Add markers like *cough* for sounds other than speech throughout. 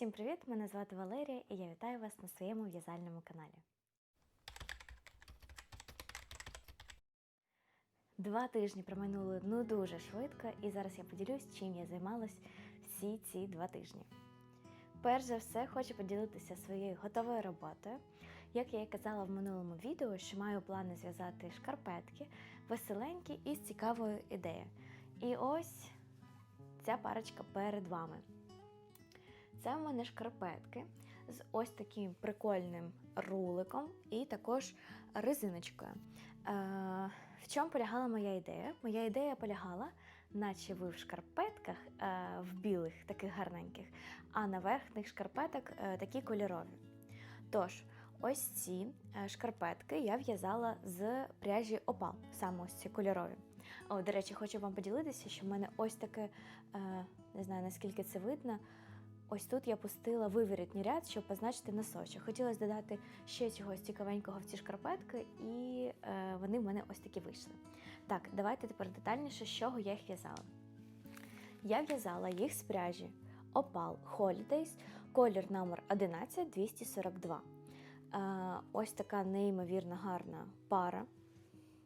Всім привіт! Мене звати Валерія і я вітаю вас на своєму в'язальному каналі. Два тижні проминули ну дуже швидко, і зараз я поділюсь, чим я займалась всі ці два тижні. Перш за все, хочу поділитися своєю готовою роботою. Як я і казала в минулому відео, що маю плани зв'язати шкарпетки, веселенькі і з цікавою ідеєю. І ось ця парочка перед вами. Це в мене шкарпетки з ось таким прикольним руликом і також резиночкою. Е, в чому полягала моя ідея? Моя ідея полягала, наче ви в шкарпетках е, в білих, таких гарненьких, а на верхніх шкарпеток е, такі кольорові. Тож, ось ці шкарпетки я в'язала з пряжі опал, саме ось ці кольорові. О, до речі, хочу вам поділитися, що в мене ось таке, не знаю наскільки це видно. Ось тут я пустила виворітний ряд, щоб позначити носочок. Хотілося додати ще чогось цікавенького в ці шкарпетки, і е, вони в мене ось такі вийшли. Так, давайте тепер детальніше, з чого я їх в'язала. Я в'язала їх з пряжі Opal Holidays, колір номер 11242. Е, ось така неймовірно гарна пара.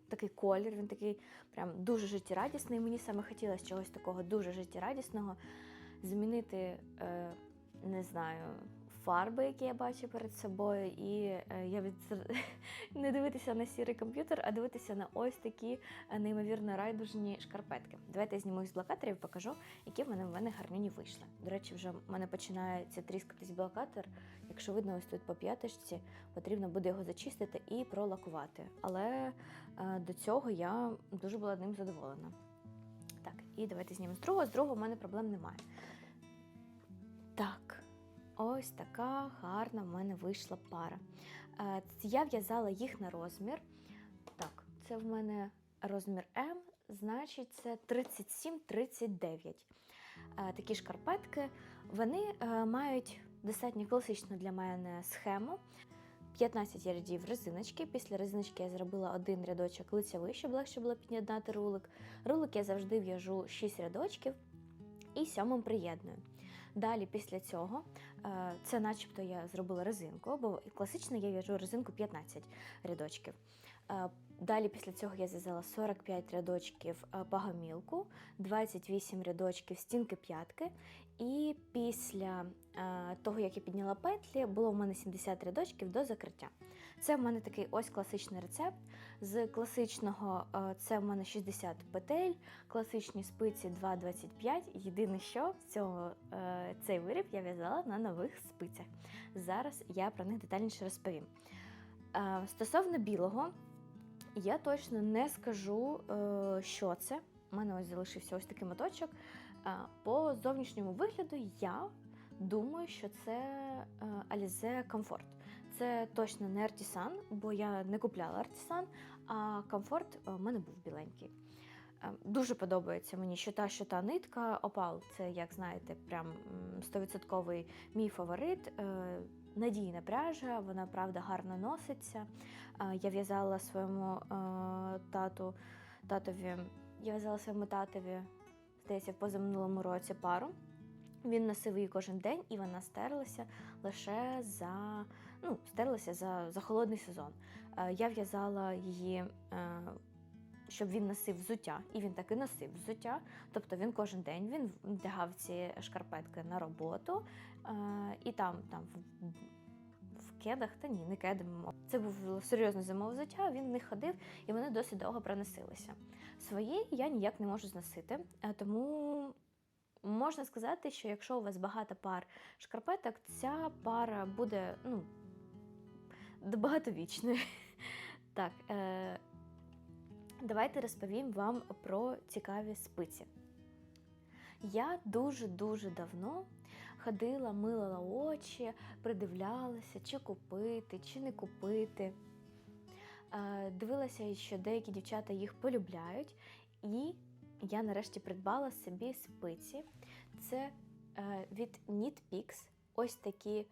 Такий колір, він такий прям дуже життєрадісний. Мені саме хотілося чогось такого дуже життєрадісного змінити, е, не знаю, фарби, які я бачу перед собою, і е, я від *laughs* не дивитися на сірий комп'ютер, а дивитися на ось такі е, неймовірно райдужні шкарпетки. Давайте я зніму з блокаторів, покажу, які в мене в мене гарніні вийшли. До речі, вже в мене починається тріскатись блокатор. Якщо видно, ось тут по п'яточці, потрібно буде його зачистити і пролакувати. Але до цього я дуже була ним задоволена. Так, і давайте знімемо з другого. З другого в мене проблем немає. Так, ось така гарна в мене вийшла пара. Е, Я в'язала їх на розмір. Так, це в мене розмір М, значить, це 37-39. Е, Такі шкарпетки. Вони е, мають достатньо класичну для мене схему. 15 рядів резиночки. Після резиночки я зробила один рядочок лицевий, щоб легше було під'єднати рулик. Рулик я завжди в'яжу 6 рядочків і сьомим приєдную. Далі, після цього, е, це начебто я зробила резинку, бо класично я в'яжу резинку 15 рядочків. Е, Далі після цього я зв'язала 45 рядочків е, пагомілку, 28 рядочків стінки п'ятки. І після е, того, як я підняла петлі, було в мене 70 рядочків до закриття. Це в мене такий ось класичний рецепт. З класичного е, це в мене 60 петель, класичні спиці 2,25. Єдине, що цього, е, цей виріб я в'язала на нових спицях. Зараз я про них детальніше розповім. Е, Стосовно білого, я точно не скажу, е, що це. У мене ось залишився ось такий моточок. Е, По зовнішньому вигляду я думаю, що це е, Alize Comfort. Це точно не Artisan, бо я не купляла Artisan, а Comfort у мене був біленький. Дуже подобається мені що та, що та нитка. Опал це, як знаєте, прям м, 100% мій фаворит. Надійна пряжа, вона правда гарно носиться. Е, Я в'язала своєму е, тату, татові, я в'язала своєму татові, здається, в позаминулому році пару. Він носив її кожен день, і вона стерлася лише за ну, стерлася за, за холодний сезон. Е, Я в'язала її, щоб він носив взуття, і він таки носив взуття. Тобто він кожен день він вдягав ці шкарпетки на роботу, е, і там, там в, кедах, та ні, не кеди. Це був серйозне зимове взуття, він них ходив, і вони досить довго проносилися. Свої я ніяк не можу зносити, е, тому можна сказати, що якщо у вас багато пар шкарпеток, ця пара буде ну, багатовічною. *laughs* Так, е, давайте розповім вам про цікаві спиці. Я дуже-дуже давно ходила, милила очі, придивлялася, чи купити, чи не купити. Е, Дивилася, що деякі дівчата їх полюбляють, і я нарешті придбала собі спиці. Це е, від Knit Pix. Ось такі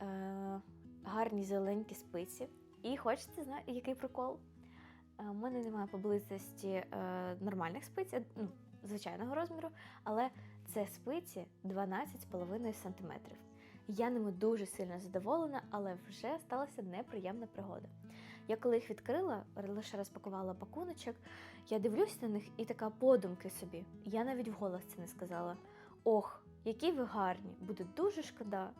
е, гарні зеленькі спиці. І хочете знати, який прикол? Е, У мене немає поблизості е, нормальних спиць, е, ну, звичайного розміру, але це спиці 12,5 см. Я ними дуже сильно задоволена, але вже сталася неприємна пригода. Я коли їх відкрила, лише розпакувала пакуночок, я дивлюсь на них і така подумки собі. Я навіть вголос це не сказала. Ох, які ви гарні! Буде дуже шкода,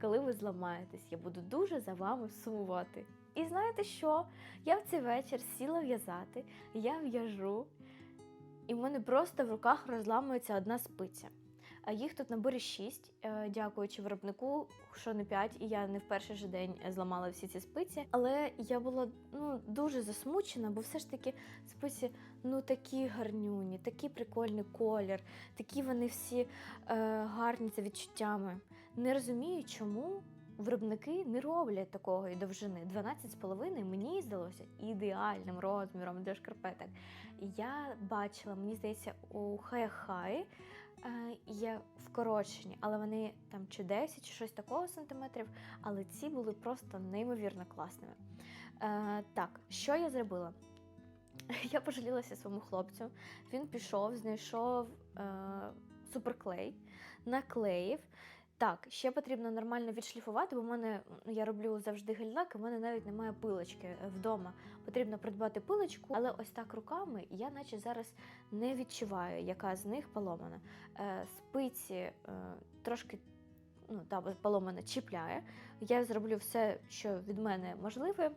коли ви зламаєтесь. Я буду дуже за вами сумувати. І знаєте що? Я в цей вечір сіла в'язати, я в'яжу, і в мене просто в руках розламується одна спиця. А їх тут наборі 6, дякуючи виробнику, що не 5, і я не в перший же день зламала всі ці спиці. Але я була ну, дуже засмучена, бо все ж таки спиці ну такі гарнюні, такий прикольний колір, такі вони всі е, гарні за відчуттями. Не розумію, чому виробники не роблять такої довжини. 12,5 мені здалося ідеальним розміром для шкарпеток. Я бачила, мені здається, у Хай-Хай е, є вкорочені, але вони там чи 10, чи щось такого сантиметрів, але ці були просто неймовірно класними. Е, так, що я зробила? *laughs* Я пожалілася своєму хлопцю. Він пішов, знайшов е, суперклей, наклеїв. Так, ще потрібно нормально відшліфувати, бо в мене ну, я роблю завжди гель-лак, і в мене навіть немає пилочки е, вдома. Потрібно придбати пилочку, але ось так руками я наче зараз не відчуваю, яка з них поломана. Е, спиці е, трошки ну, та, поломана чіпляє. Я зроблю все, що від мене можливе,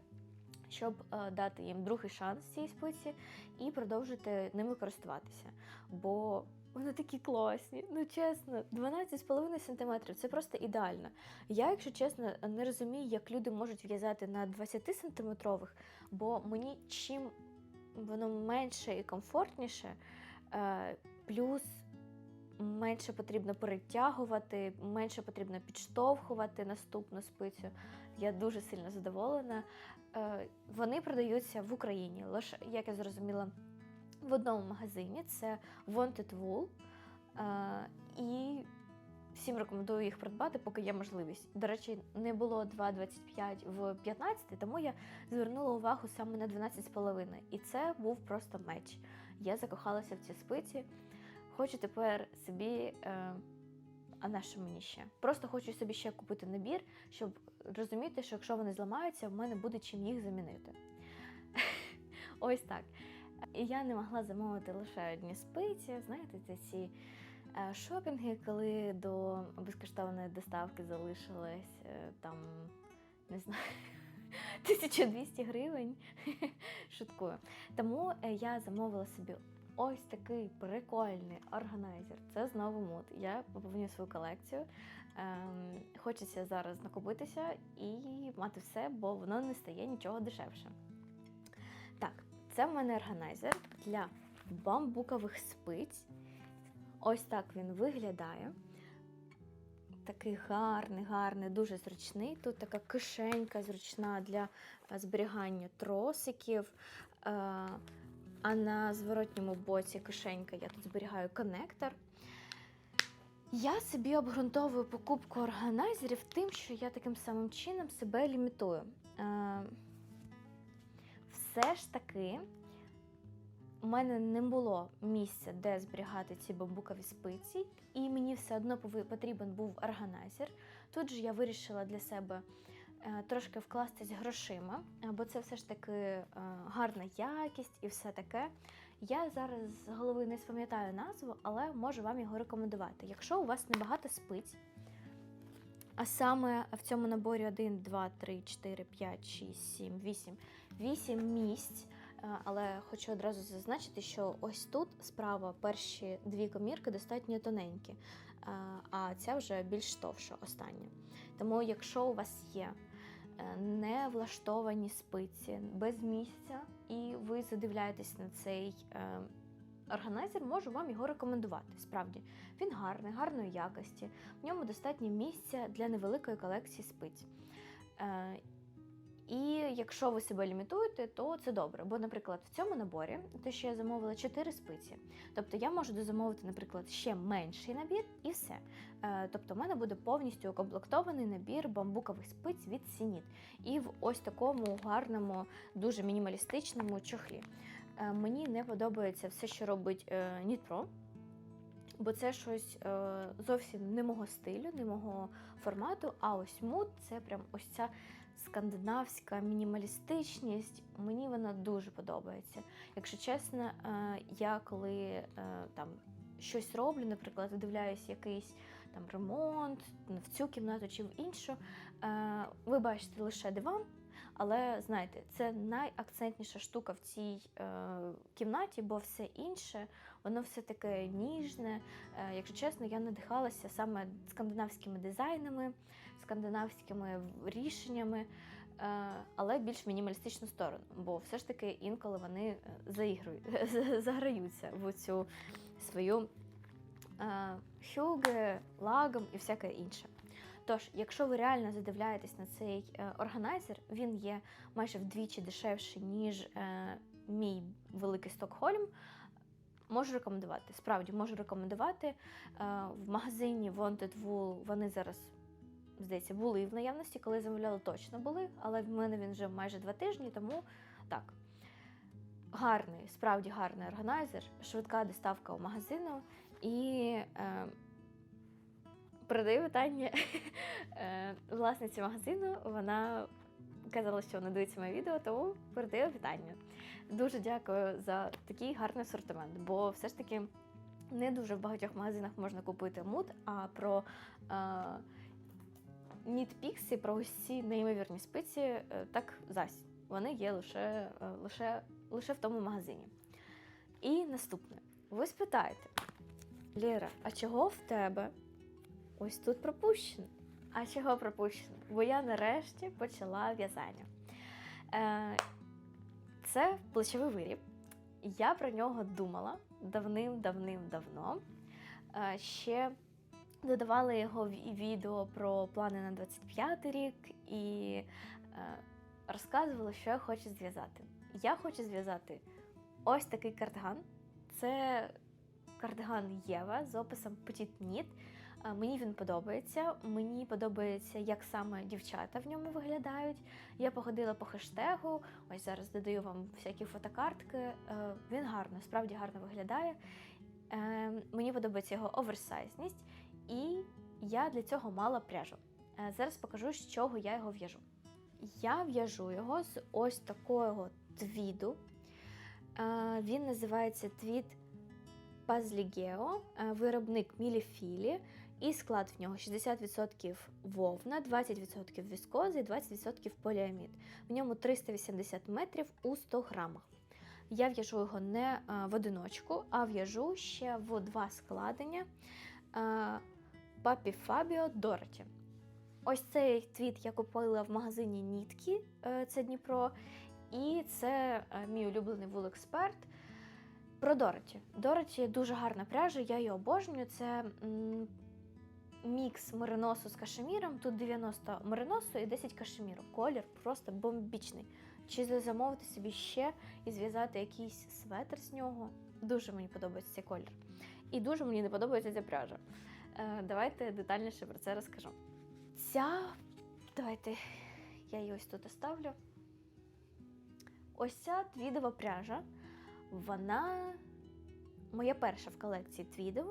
щоб е, дати їм другий шанс цій спиці і продовжити ними користуватися. Бо вони такі класні. Ну чесно, 12,5 см це просто ідеально. Я, якщо чесно, не розумію, як люди можуть в'язати на 20 сантиметрових, бо мені чим воно менше і комфортніше, е, плюс менше потрібно перетягувати, менше потрібно підштовхувати наступну спицю. Я дуже сильно задоволена. Е, Вони продаються в Україні, лише як я зрозуміла в одному магазині це Wanted Wool. Е, і всім рекомендую їх придбати, поки є можливість. До речі, не було 2,25 в 15, тому я звернула увагу саме на 12,5. І це був просто меч. Я закохалася в ці спиці. Хочу тепер собі. Е, а на що мені ще? Просто хочу собі ще купити набір, щоб розуміти, що якщо вони зламаються, в мене буде чим їх замінити. *laughs* Ось так. І я не могла замовити лише одні спиці. Знаєте, це ці е, шопінги, коли до безкоштовної доставки залишилось е, там, не знаю, *laughs* 1200 гривень. *laughs* Шуткую. Тому е, я замовила собі ось такий прикольний органайзер. Це знову мод. Я поповнюю свою колекцію. Ем, Хочеться зараз накопитися і мати все, бо воно не стає нічого дешевше. Так, це в мене органайзер для бамбукових спиць. Ось так він виглядає. Такий гарний, гарний, дуже зручний. Тут така кишенька зручна для е, зберігання тросиків. Е, А на зворотньому боці кишенька я тут зберігаю коннектор. Я собі обґрунтовую покупку органайзерів тим, що я таким самим чином себе лімітую. Все ж таки, у мене не було місця, де зберігати ці бамбукові спиці, і мені все одно потрібен був органайзер. Тут же я вирішила для себе е, трошки вкластись грошима, е, бо це все ж таки е, гарна якість і все таке. Я зараз з голови не спам'ятаю назву, але можу вам його рекомендувати. Якщо у вас небагато спиць, а саме в цьому наборі 1, 2, 3, 4, 5, 6, 7, 8, 8 місць. Е, Але хочу одразу зазначити, що ось тут справа перші дві комірки достатньо тоненькі, е, а ця вже більш товша остання. Тому, якщо у вас є е, не влаштовані спиці без місця, і ви задивляєтесь на цей органайзер, можу вам його рекомендувати. Справді, він гарний, гарної якості. В ньому достатньо місця для невеликої колекції спиць. І якщо ви себе лімітуєте, то це добре. Бо, наприклад, в цьому наборі, те, що я замовила 4 спиці, тобто я можу дозамовити, наприклад, ще менший набір і все. Е, Тобто, в мене буде повністю укомплектований набір бамбукових спиць від Сініт. І в ось такому гарному, дуже мінімалістичному чохлі. Е, Мені не подобається все, що робить е, Нітпро. бо це щось зовсім не мого стилю, не мого формату. А ось муд це прям ось ця скандинавська мінімалістичність. Мені вона дуже подобається. Якщо чесно, е, я коли е, там щось роблю, наприклад, дивляюсь якийсь там ремонт в цю кімнату чи в іншу, е, ви бачите лише диван. Але знаєте, це найакцентніша штука в цій е, кімнаті, бо все інше, воно все таке ніжне. Е, якщо чесно, я надихалася саме скандинавськими дизайнами, скандинавськими рішеннями, е, але більш мінімалістичну сторону. Бо все ж таки інколи вони е, *laughs* заграються в цю свою е, хюге, лагом і всяке інше. Тож, якщо ви реально задивляєтесь на цей органайзер, він є майже вдвічі дешевший, ніж мій великий Стокгольм. Можу рекомендувати. Справді можу рекомендувати. В магазині Wanted Wool вони зараз, здається, були в наявності. Коли замовляли, точно були, але в мене він вже майже два тижні, тому так. Гарний, справді гарний органайзер, швидка доставка у магазину і. Е, Передаю вітання *laughs* е, власниці магазину. Вона казала, що вона дивиться моє відео, тому передаю вітання. Дуже дякую за такий гарний асортимент, бо все ж таки не дуже в багатьох магазинах можна купити муд, а про нітпіксі, про ці неймовірні спиці, е, так зась. Вони є лише, е, лише, лише в тому магазині. І наступне. Ви спитаєте, Лєра, а чого в тебе? Ось тут пропущено. А чого пропущено? Бо я нарешті почала в'язання. Е, Це плечовий виріб. Я про нього думала давним-давним-давно. Ще додавала його відео про плани на 25 рік і е, розказувала, що я хочу зв'язати. Я хочу зв'язати ось такий кардиган. Це кардиган Єва з описом Petit Knit. Мені він подобається. Мені подобається, як саме дівчата в ньому виглядають. Я походила по хештегу. Ось зараз додаю вам всякі фотокартки. Е, він гарно, справді гарно виглядає. Е, мені подобається його оверсайзність, і я для цього мала пряжу. Е, зараз покажу, з чого я його в'яжу. Я в'яжу його з ось такого твіду. Він називається твід Пазлігео, виробник Міліфілі. І склад в нього 60% вовна, 20% віскози і 20% поліамід. В ньому 380 метрів у 100 грамах. Я в'яжу його не в одиночку, а в'яжу ще в два складення Папі Фабіо Дороті. Ось цей твіт я купила в магазині Ніткі, е, це Дніпро. І це е, мій улюблений вул-експерт. Про Дороті. Дороті дуже гарна пряжа, я її обожнюю. Це мікс мериносу з кашеміром. Тут 90 мериносу і 10 кашеміру. Колір просто бомбічний. Чи замовити собі ще і зв'язати якийсь светр з нього. Дуже мені подобається цей колір. І дуже мені не подобається ця пряжа. Е, Давайте детальніше про це розкажу. Ця, давайте я її ось тут оставлю. Ось ця твідова пряжа, вона моя перша в колекції твідів,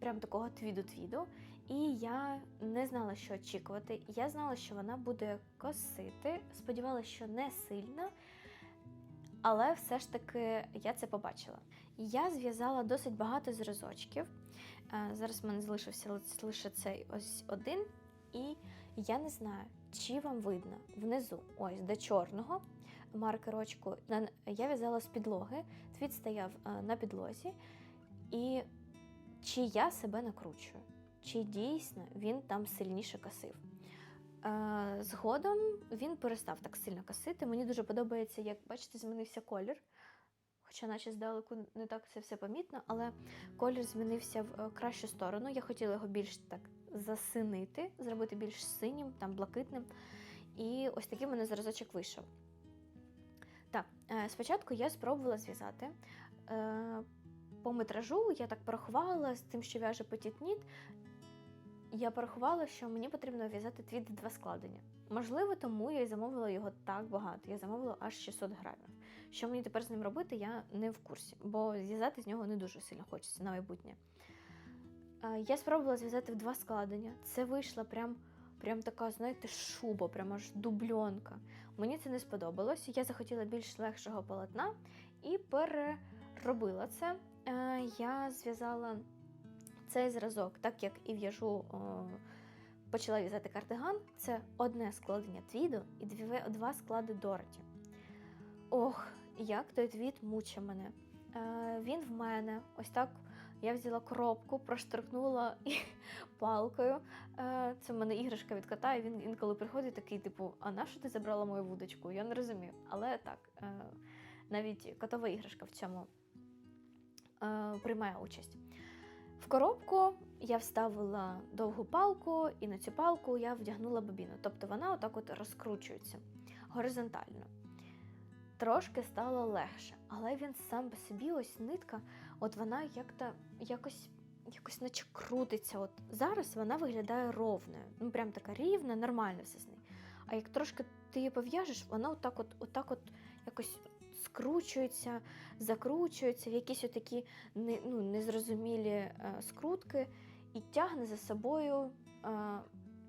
прям такого твіду-твіду. І я не знала, що очікувати. Я знала, що вона буде косити. Сподівалася, що не сильно, але все ж таки я це побачила. Я зв'язала досить багато зразочків. Зараз в мене залишився лише цей ось один. І я не знаю, чи вам видно внизу, ось до чорного маркерочку. Я в'язала з підлоги, твіт стояв е, на підлозі, і чи я себе накручую чи дійсно він там сильніше косив. Е, згодом він перестав так сильно косити. Мені дуже подобається, як бачите, змінився колір. Хоча, наче здалеку, не так це все помітно, але колір змінився в е, кращу сторону. Я хотіла його більш так засинити, зробити більш синім, там блакитним. І ось такий в мене зразочок вийшов. Так, е, спочатку я спробувала зв'язати. По метражу я так порахувала з тим, що в'яже Knit, я порахувала, що мені потрібно в'язати твіт два складення. Можливо, тому я й замовила його так багато. Я замовила аж 600 грамів. Що мені тепер з ним робити, я не в курсі, бо зв'язати з нього не дуже сильно хочеться на майбутнє. Я спробувала зв'язати в два складення. Це вийшла прям, прям така, знаєте, шуба, прям аж дубльонка. Мені це не сподобалось. Я захотіла більш легшого полотна і переробила це. Я зв'язала цей зразок, так як і в'яжу, почала в'язати кардиган. Це одне складення твіду і два склади Дороті. Ох, як той твіт мучить мене. Е, він в мене ось так. Я взяла коробку, проштрикнула *laughs* палкою. Е, Це в мене іграшка від кота, і він інколи приходить такий, типу, а на що ти забрала мою вудочку? Я не розумію. Але так, е, навіть котова іграшка в цьому е, приймає участь. В коробку я вставила довгу палку, і на цю палку я вдягнула бобіну. Тобто вона отак от розкручується горизонтально. Трошки стало легше, але він сам по собі, ось нитка, от вона як-то якось, якось наче крутиться. От зараз вона виглядає ровною. Ну, прям така рівна, нормально все з нею. А як трошки ти її пов'яжеш, вона отак от, отак от якось скручується, закручується в якісь отакі не, ну, незрозумілі е, скрутки і тягне за собою е,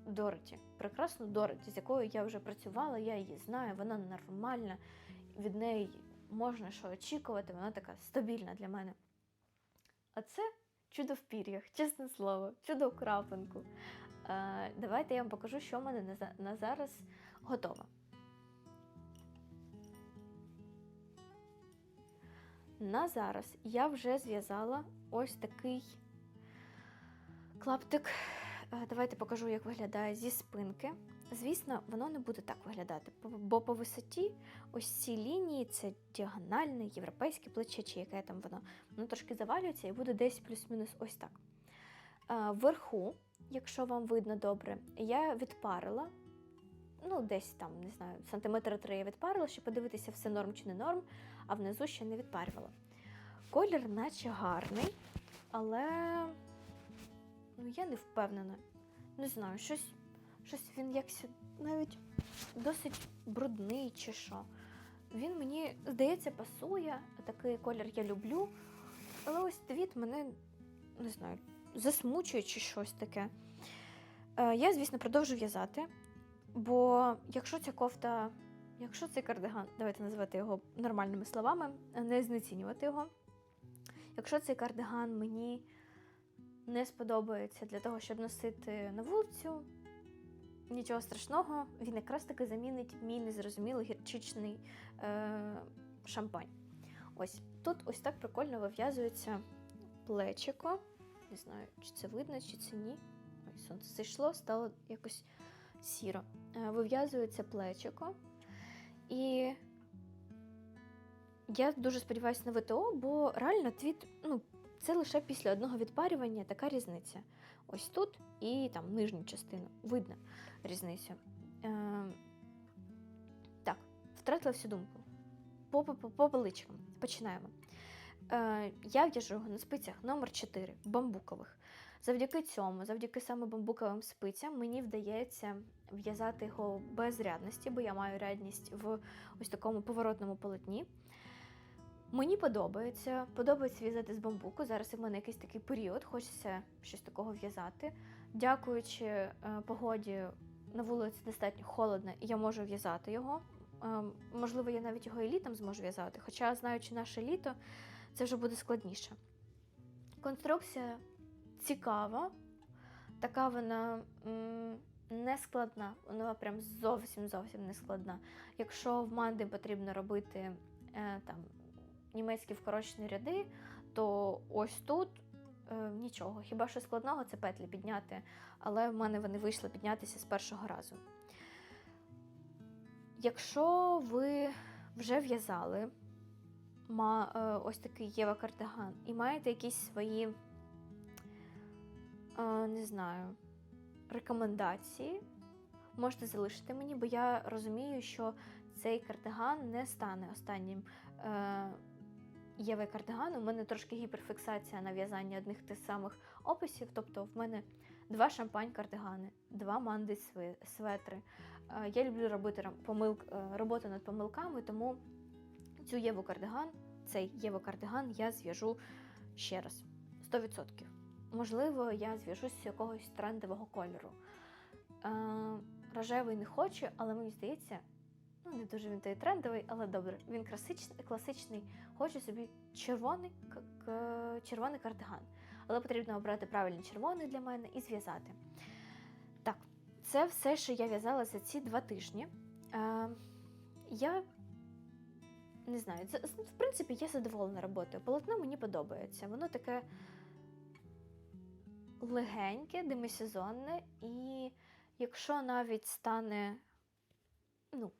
Дороті. Прекрасну Дороті, з якою я вже працювала, я її знаю, вона нормальна, від неї можна що очікувати, вона така стабільна для мене. А це чудо в пір'ях, чесне слово, чудо в крапинку. Давайте я вам покажу, що в мене на зараз готово. На зараз я вже зв'язала ось такий клаптик. Е, Давайте покажу, як виглядає зі спинки. Звісно, воно не буде так виглядати, бо по висоті ось ці лінії це діагональне європейське плече, чи яке там воно, воно трошки завалюється і буде десь плюс-мінус ось так. Е, Вверху, якщо вам видно добре, я відпарила. Ну, десь там, не знаю, сантиметра три я відпарила, щоб подивитися, все норм чи не норм, а внизу ще не відпарювала. Колір наче гарний, але ну, я не впевнена. Не знаю, щось, щось він якось навіть досить брудний чи що. Він мені, здається, пасує. Такий колір я люблю. Але ось твіт мене, не знаю, засмучує чи щось таке. Е, я, звісно, продовжу в'язати. Бо якщо ця кофта, якщо цей кардиган, давайте називати його нормальними словами, не знецінювати його. Якщо цей кардиган мені не сподобається для того, щоб носити на вулицю, нічого страшного, він якраз таки замінить мій незрозумілий гірчичний е, шампань. Ось тут ось так прикольно вив'язується плечико. Не знаю, чи це видно, чи це ні. Ой, сонце зайшло, стало якось сіро. Е, Вив'язується плечико. І я дуже сподіваюся на ВТО, бо реально твіт, ну, це лише після одного відпарювання така різниця. Ось тут і там нижню частину. Видно різницю. Е, так, втратила всю думку. По, по. Починаємо. Е, я в'яжу його на спицях номер 4 бамбукових. Завдяки цьому, завдяки саме бамбуковим спицям, мені вдається в'язати його без рядності, бо я маю рядність в ось такому поворотному полотні. Мені подобається, подобається в'язати з бамбуку. Зараз в мене якийсь такий період, хочеться щось такого в'язати. Дякуючи е, погоді, на вулиці достатньо холодно, і я можу в'язати його. Е, можливо, я навіть його і літом зможу в'язати, хоча, знаючи наше літо, це вже буде складніше. Конструкція цікава, така вона не складна, вона прям зовсім зовсім не складна. Якщо в манди потрібно робити е, там німецькі вкорочені ряди, то ось тут е, нічого. Хіба що складного це петлі підняти, але в мене вони вийшли піднятися з першого разу. Якщо ви вже в'язали е, ось такий Єва кардиган і маєте якісь свої, е, не знаю, рекомендації, можете залишити мені, бо я розумію, що цей кардиган не стане останнім е, Єви кардиганом. У мене трошки гіперфіксація на в'язанні одних тих самих описів. Тобто в мене два шампань кардигани, два манди светри. Е, я люблю робити помилк, е, роботу над помилками, тому цю Єву кардиган, цей Єву кардиган я зв'яжу ще раз. 100%. можливо, я зв'яжусь з якогось трендового кольору. Е, рожевий не хочу, але мені здається, ну не дуже він той трендовий, але добре. Він класичний, класичний. Хочу собі червоний, червоний кардиган. Але потрібно обрати правильний червоний для мене і зв'язати. Так, це все, що я в'язала за ці два тижні. Е, я не знаю, в принципі, я задоволена роботою. Полотно мені подобається. Воно таке легеньке, демисезонне, і якщо навіть стане, ну,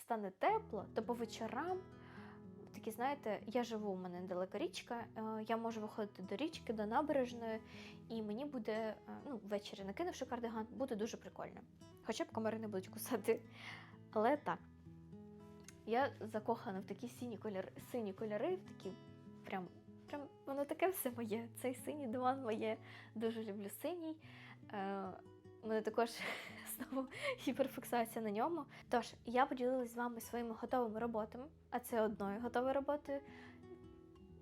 стане тепло, то по вечорам. Такі, знаєте, я живу, у мене недалека річка, е, я можу виходити до річки, до набережної, і мені буде, е, ну, ввечері накинувши кардиган, буде дуже прикольно. Хоча б комари не будуть кусати. Але так. Я закохана в такі сині кольори, сині кольори, в такі прям, прям воно таке все моє. Цей синій диван моє. Дуже люблю синій. Е, мене також знову *laughs* гіперфіксація на ньому. Тож, я поділилась з вами своїми готовими роботами, а це одною готовою роботою.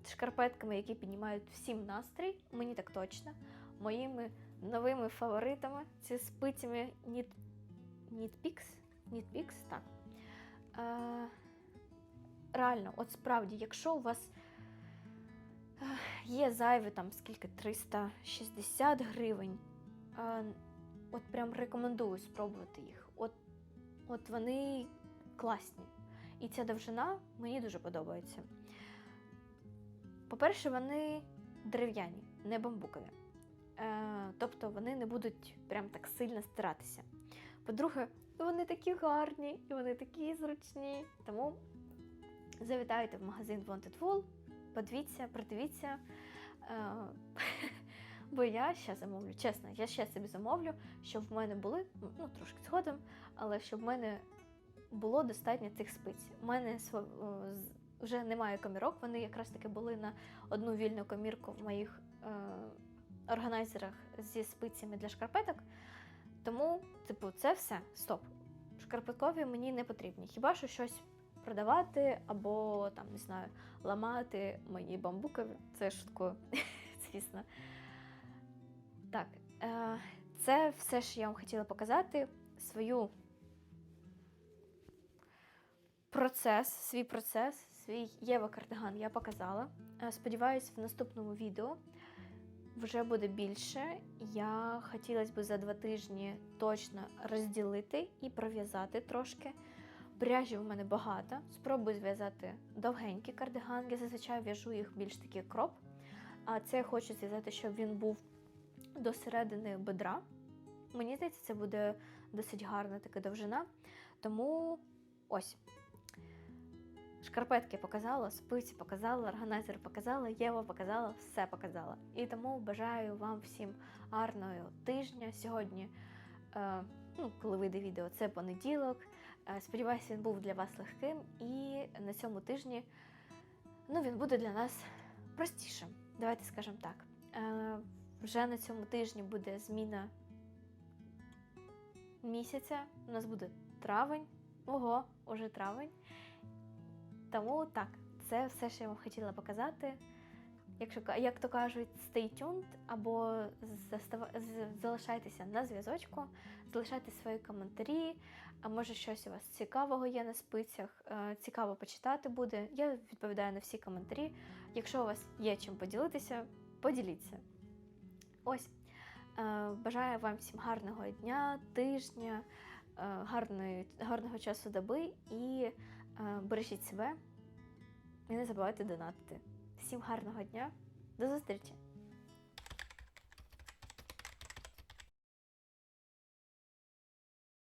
Шкарпетками, які піднімають всім настрій, мені так точно. Моїми новими фаворитами, ці спицями Knit, Knitpix, Knitpix, так. Е, реально, от справді, якщо у вас е, є зайві там скільки 360 гривень, е, от прям рекомендую спробувати їх. От, от вони класні. І ця довжина мені дуже подобається. По-перше, вони дерев'яні, не бамбукові. Е, тобто вони не будуть прям так сильно стиратися. По-друге, вони такі гарні і вони такі зручні. Тому завітайте в магазин Wanted Wool, подивіться, придивіться. Е, *laughs* Бо я ще замовлю, чесно, я ще собі замовлю, щоб в мене були, ну трошки згодом, але щоб в мене було достатньо цих спиць. У мене вже немає комірок, вони якраз таки були на одну вільну комірку в моїх е, органайзерах зі спицями для шкарпеток. Тому, типу, це все. Стоп. Шкарпеткові мені не потрібні. Хіба що щось продавати або там, не знаю, ламати мої бамбукові. Це я шуткую, *laughs* звісно. Так, е, це все, що я вам хотіла показати. Свою процес, свій процес, свій Єва кардиган я показала. Е, Сподіваюсь, в наступному відео вже буде більше. Я хотілося б за два тижні точно розділити і пров'язати трошки. Пряжі в мене багато. Спробую зв'язати довгенький кардиган. Я зазвичай в'яжу їх більш такі кроп. А це я хочу зв'язати, щоб він був до середини бедра. Мені здається, це буде досить гарна така довжина. Тому ось. Шкарпетки показала, спиці показала, органайзер показала, Єва показала, все показала. І тому бажаю вам всім гарного тижня. Сьогодні, е, ну, коли вийде відео, це понеділок. Е, сподіваюся, він був для вас легким. І на цьому тижні ну, він буде для нас простішим. Давайте скажемо так. Е, вже на цьому тижні буде зміна місяця. У нас буде травень. Ого, уже травень. Тому так, це все, що я вам хотіла показати. Якщо як то кажуть, stay tuned, або залишайтеся на зв'язочку, залишайте свої коментарі, а може щось у вас цікавого є на спицях, е, цікаво почитати буде. Я відповідаю на всі коментарі. Якщо у вас є чим поділитися, поділіться. Ось. Е, Бажаю вам всім гарного дня, тижня, е, гарної, гарного часу доби і е, бережіть себе і не забувайте донатити. Всім гарного дня, до зустрічі!